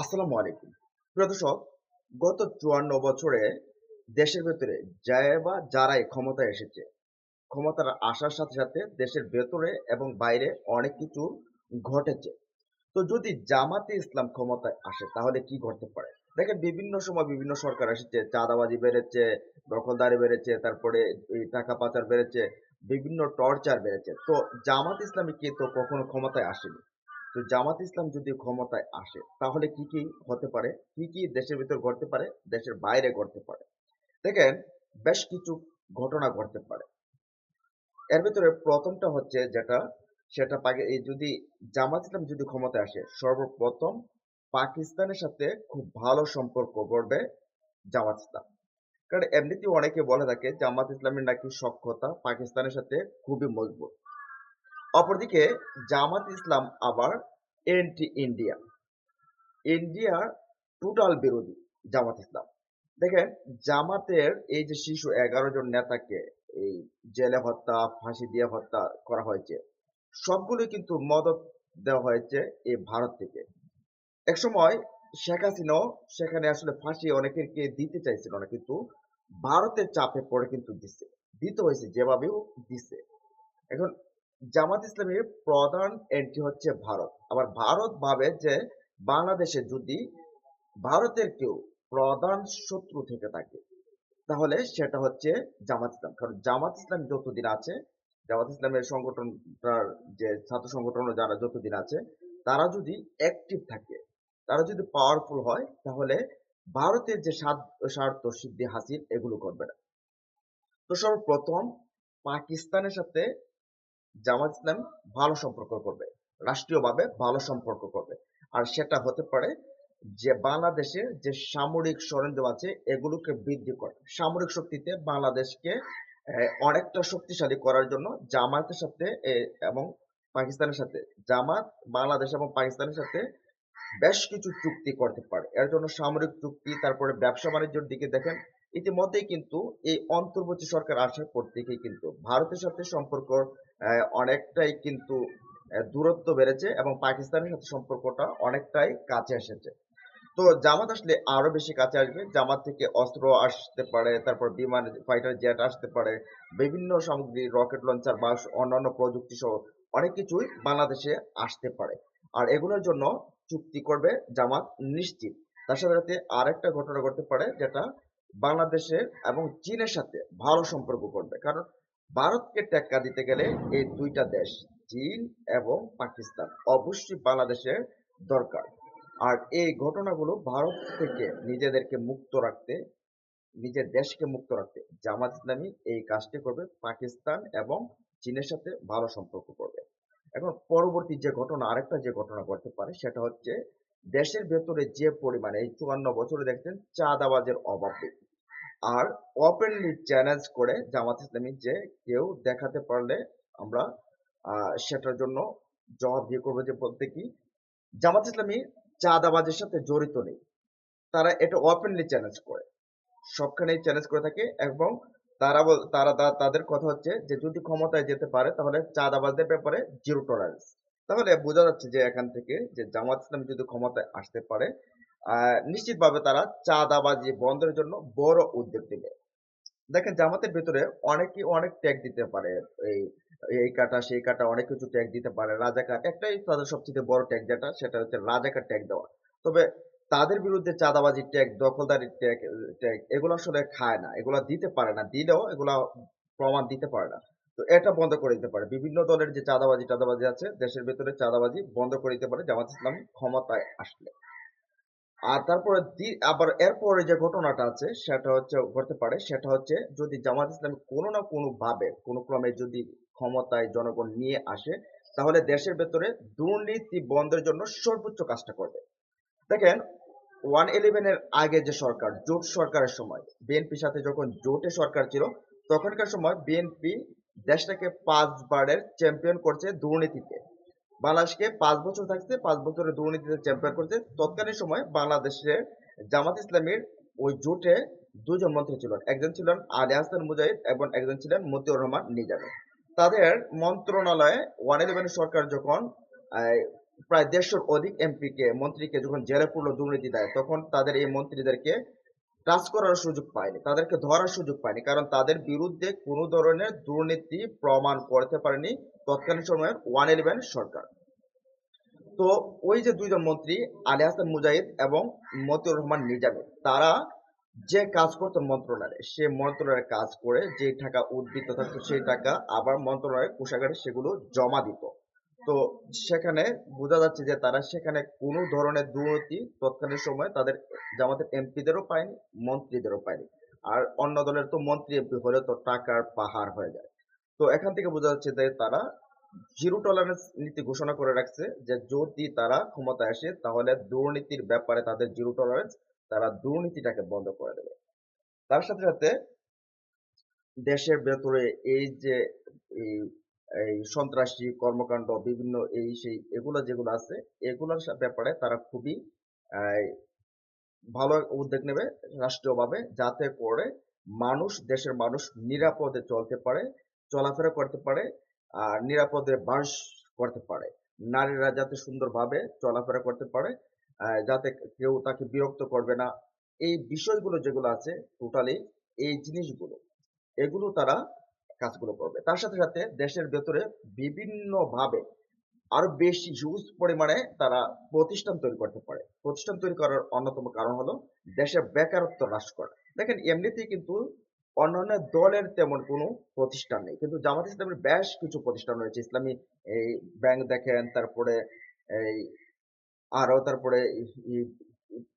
আসসালামু আলাইকুম। প্রিয় দর্শক, গত চুয়ান্ন বছরে দেশের ভেতরে যায় বা যারাই ক্ষমতায় এসেছে, ক্ষমতার আসার সাথে সাথে দেশের ভেতরে এবং বাইরে অনেক কিছু ঘটেছে। তো যদি জামাতে ইসলাম ক্ষমতায় আসে, তাহলে কি ঘটতে পারে? দেখেন, বিভিন্ন সময় বিভিন্ন সরকার এসেছে, চাঁদাবাজি বেড়েছে, দখলদারি বেড়েছে, তারপরে এই টাকা পাচার বেড়েছে, বিভিন্ন টর্চার বেড়েছে। তো জামাত ইসলামী কে তো কখনো ক্ষমতায় আসেনি? তো জামাত ইসলাম যদি ক্ষমতায় আসে, তাহলে কি কি হতে পারে? কি কি দেশের ভিতর ঘটতে পারে? দেশের বাইরে ঘটতে পারে। দেখেন, বেশ কিছু ঘটনা ঘটতে পারে। এর ভিতরে প্রথমটা হচ্ছে যেটা, সেটা পাকি এই যদি জামাত ইসলাম যদি ক্ষমতায় আসে, সর্বপ্রথম পাকিস্তানের সাথে খুব ভালো সম্পর্ক গড়বে জামাত ইসলাম। কারণ এমনিতেও অনেকে বলে থাকে, জামাত ইসলামের নাকি সক্ষতা পাকিস্তানের সাথে খুবই মজবুত। অপরদিকে জামাত ইসলাম আবার এন্টি ইন্ডিয়া ইন্ডিয়ার টোটাল বিরোধী জামাত ইসলাম। দেখেন, জামাতের এই যে শিশু এগারো জন নেতাকে এই জেলে হত্যা, ফাঁসি দিয়ে হত্যা করা হয়েছে, সবগুলো কিন্তু মদত দেওয়া হয়েছে এই ভারত থেকে। একসময় শেখ হাসিনাও সেখানে আসলে ফাঁসি অনেকেরকে দিতে চাইছিল না, কিন্তু ভারতের চাপে পড়ে কিন্তু দিছে। দিতে হয়েছে, যেভাবেও দিছে। এখন জামাত ইসলামের প্রধান এন্ট্রি হচ্ছে ভারত। আবার ভারত ভাবে যে বাংলাদেশে যদি ভারতের কেউ প্রধান শত্রু থেকে থাকে, তাহলে সেটা হচ্ছে জামাত ইসলাম। কারণ জামাত ইসলাম যতদিন আছে, জামাত ইসলামের সংগঠনটার যে ছাত্র সংগঠন যারা যতদিন আছে, তারা যদি অ্যাক্টিভ থাকে, তারা যদি পাওয়ারফুল হয়, তাহলে ভারতের যে স্বার্থ, সিদ্ধি, হাসিল, এগুলো করবে না। তো সর্বপ্রথম পাকিস্তানের সাথে জামাত ইসলাম ভালো সম্পর্ক করবে, রাষ্ট্রীয়ভাবে ভালো সম্পর্ক করবে। আর সেটা হতে পারে যে বাংলাদেশের যে সামরিক সরঞ্জাম আছে, এগুলোকে বৃদ্ধি করে। সামরিক শক্তিতে বাংলাদেশকে অনেকটা শক্তিশালী করার জন্য জামায়াতের সাথে এবং পাকিস্তানের সাথে, জামাত, বাংলাদেশ এবং পাকিস্তানের সাথে বেশ কিছু চুক্তি করতে পারে। এর জন্য সামরিক চুক্তি, তারপরে ব্যবসা বাণিজ্যের দিকে দেখেন ইতিমধ্যেই কিন্তু এই অন্তর্বর্তী সরকার আসার পর থেকেই কিন্তু ভারতের সাথে সম্পর্ক অনেকটাই কিন্তু দূরত্ব বেড়েছে এবং পাকিস্তানের সাথে সম্পর্কটা অনেকটাই কাছে এসেছে। তো জামাত আসলে আরও বেশি কাছে আসবে। জামাত থেকে অস্ত্র আসতে পারে, তারপর বিমান ফাইটার জেট আসতে পারে, বিভিন্ন সামগ্রী রকেট লঞ্চার বা অন্যান্য প্রযুক্তি সহ অনেক কিছুই বাংলাদেশে আসতে পারে। আর এগুলোর জন্য চুক্তি করবে জামাত নিশ্চিত। তার সাথে সাথে আরেকটা ঘটনা ঘটতে পারে, যেটা বাংলাদেশের এবং চীনের সাথে ভালো সম্পর্ক করবে। কারণ ভারতকে টেক্কা দিতে গেলে এই দুইটা দেশ, চীন এবং পাকিস্তান, অবশ্যই বাংলাদেশের দরকার। আর এই ঘটনাগুলো ভারত থেকে নিজেদেরকে মুক্ত রাখতে, নিজের দেশকে মুক্ত রাখতে জামাত ইসলামী এই কাজটি করবে, পাকিস্তান এবং চীনের সাথে ভালো সম্পর্ক করবে। এখন পরবর্তী যে ঘটনা, আরেকটা যে ঘটনা ঘটতে পারে, সেটা হচ্ছে দেশের ভেতরে যে পরিমাণে এই চুয়ান্ন বছরে দেখছেন চাঁদাবাজের অভাব আর ওপেনলি চ্যালেঞ্জ করে জামাত ইসলামী যে কেউ দেখাতে পারলে আমরা সেটার জন্য জবাব দিয়ে করব যে বলতে কি, জামাত ইসলামী চাঁদাবাজের সাথে জড়িত নেই। তারা এটা ওপেনলি চ্যালেঞ্জ করে। সবখানেই চ্যালেঞ্জ করে থাকে এবং তারা তারা, তাদের কথা হচ্ছে যে যদি ক্ষমতায় যেতে পারে তাহলে চাঁদাবাজদের ব্যাপারে জিরো টলারেন্স তাহলে বোঝা যাচ্ছে যে এখান থেকে যে জামাত ইসলাম যদি ক্ষমতায় আসতে পারে নিশ্চিতভাবে তারা চাঁদাবাজি বন্ধের জন্য বড় উদ্যোগ নেবে। দেখেন জামাতের ভিতরে অনেকে অনেক ট্যাগ দিতে পারে, এই এই কাটা, সেই কাটা অনেক কিছু ট্যাগ দিতে পারে। রাজাকার একটাই তাদের সবচেয়ে বড় ট্যাগ যেটা, সেটা হচ্ছে রাজাকার ট্যাগ দেওয়া। তবে তাদের বিরুদ্ধে চাঁদাবাজি ট্যাগ দখলদারি ট্যাগ ট্যাগ এগুলো আসলে খায় না। এগুলো দিতে পারে না, দিলেও এগুলো প্রমাণ দিতে পারে না। তো এটা বন্ধ করে দিতে পারে। বিভিন্ন দলের যে চাঁদাবাজি টাদাবাজি আছে, দেশের ভেতরে চাঁদাবাজি বন্ধ করে দিতে পারে জামাত ইসলাম ক্ষমতায় আসলে। আর তারপরে আবার এরপরে যে ঘটনাটা আছে, সেটা হচ্ছে ঘটতে পারে, সেটা হচ্ছে যদি জামাত ইসলাম কোনো না কোনো ভাবে কোনো ক্রমে যদি ক্ষমতায় জনগণ নিয়ে আসে, তাহলে দেশের ভেতরে দুর্নীতি বন্ধের জন্য সর্বোচ্চ কাজটা করবে। দেখেন, ওয়ান ইলেভেনের আগে যে সরকার, জোট সরকারের সময়, বিএনপির সাথে যখন জোটে সরকার ছিল, তখনকার সময় বিএনপি দেশটাকে পাঁচবারের চ্যাম্পিয়ন করছে দুর্নীতিতে। বাংলাদেশকে পাঁচ বছর থাকতে পাঁচ বছরের দুর্নীতিতে চ্যাম্পিয়ন করছে। তৎকালীন সময় বাংলাদেশে জামাত ইসলামীর ওই জোটে দুজন মন্ত্রী ছিলেন একজন ছিলেন আলী হাসান মুজাহিদ এবং একজন ছিলেন মতিউর রহমান নিজামী। তাদের মন্ত্রণালয়ে ওয়ান ইলেভেন সরকার যখন প্রায় দেড়শোর অধিক এমপিকে মন্ত্রীকে যখন জেলে পুরলো দুর্নীতি দেয়, তখন তাদের এই মন্ত্রীদেরকে টাচ করার সুযোগ পায়নি, তাদেরকে ধরার সুযোগ পায়নি, কারণ তাদের বিরুদ্ধে কোনো ধরনের দুর্নীতি প্রমাণ করতে পারেনি তৎকালীন সময়ের ওয়ান ইলেভেন সরকার। তো ওই যে দুইজন মন্ত্রী, আলী হাসান মুজাহিদ এবং মতিউর রহমান নিজামী, তারা যে কাজ করতো মন্ত্রণালয়ে, সে মন্ত্রণালয়ে কাজ করে যে টাকা উদ্বৃত্ত থাকতো, সেই টাকা আবার মন্ত্রণালয়ের কোষাগারে সেগুলো জমা দিত। তো সেখানে বোঝা যাচ্ছে যে তারা সেখানে কোনো ধরনের দুর্নীতি তৎকালীন সময় তাদের জামাতের এমপিদেরও পায়নি, মন্ত্রীদেরও পায়নি। আর অন্য দলের তো মন্ত্রী এমপি হলে তো টাকার পাহাড় হয়ে যায়। তো এখান থেকে বোঝা যাচ্ছে যে তারা জিরো টলারেন্স নীতি ঘোষণা করে রাখছে যে যদি তারা ক্ষমতায় আসে তাহলে দুর্নীতির ব্যাপারে তাদের জিরো টলারেন্স তারা দুর্নীতিটাকে বন্ধ করে দেবে। তার সাথে সাথে দেশের ভেতরে এই যে এই সন্ত্রাসী কর্মকাণ্ড, বিভিন্ন এই সেই এগুলো যেগুলো আছে, এগুলোর ব্যাপারে তারা খুবই ভালো উদ্যোগ নেবে রাষ্ট্রীয়ভাবে যাতে করে মানুষ, দেশের মানুষ নিরাপদে চলতে পারে, চলাফেরা করতে পারে, আর নিরাপদে বাস করতে পারে। নারীরা যাতে সুন্দরভাবে চলাফেরা করতে পারে যাতে কেউ তাকে বিরক্ত করবে না। এই বিষয়গুলো যেগুলো আছে টোটালি এই জিনিসগুলো, এগুলো তারা কাজগুলো করবে। তার সাথে সাথে দেশের ভেতরে বিভিন্ন ভাবে আরও বেশি হিউজ পরিমাণে তারা প্রতিষ্ঠান তৈরি করতে পারে। প্রতিষ্ঠান তৈরি করার অন্যতম কারণ হলো দেশের বেকারত্ব হ্রাস করা। দেখেন, এমনিতেই কিন্তু অন্যান্য দলের তেমন কোনো প্রতিষ্ঠান নেই। কিন্তু জামাত ইসলামের বেশ কিছু প্রতিষ্ঠান রয়েছে। ইসলামী এই ব্যাংক দেখেন, তারপরে এই আরও তারপরে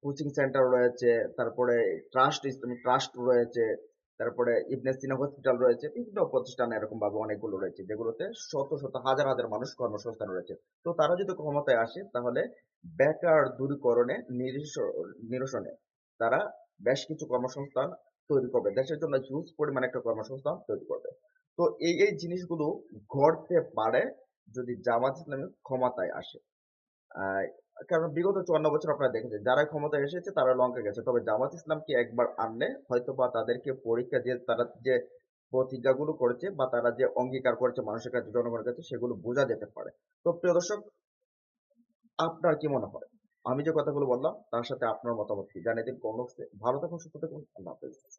কোচিং সেন্টার রয়েছে, তারপরে ট্রাস্ট ইসলামিক ট্রাস্ট রয়েছে তারপরে ইবনে সিনা হসপিটাল রয়েছে, বিভিন্ন প্রতিষ্ঠান এরকম ভাবে অনেকগুলো রয়েছে, যেগুলোতে শত শত হাজার হাজার মানুষ কর্মসংস্থান রয়েছে। তো তারা যদি ক্ষমতায় আসে, তাহলে বেকার দূরীকরণে নিরসনে তারা বেশ কিছু কর্মসংস্থান তৈরি করবে। দেশের জন্য হিউজ পরিমাণে একটা কর্মসংস্থান তৈরি করবে। তো এই এই জিনিসগুলো ঘটতে পারে যদি জামাত ইসলামী ক্ষমতায় আসে। কারণ বিগত চুয়ান্ন বছর আপনারা দেখেছেন, যারা ক্ষমতায় এসেছে তারা লঙ্কা গেছে। তবে জামাত ইসলামকে একবার আনলে হয়তো বা তাদেরকে পরীক্ষা দিয়ে তারা যে প্রতিজ্ঞাগুলো করেছে বা তারা যে অঙ্গীকার করেছে মানুষের কাছে, জনগণের কাছে, সেগুলো বোঝা যেতে পারে। তো প্রিয় দর্শক, আপনার কি মনে হয়? আমি যে কথাগুলো বললাম, তার সাথে আপনার মতামত কি? জানিয়ে দিন কমেন্ট বক্সে। ভালো থাকুন, সুস্থ থাকুন, আল্লাহ হাফেজ।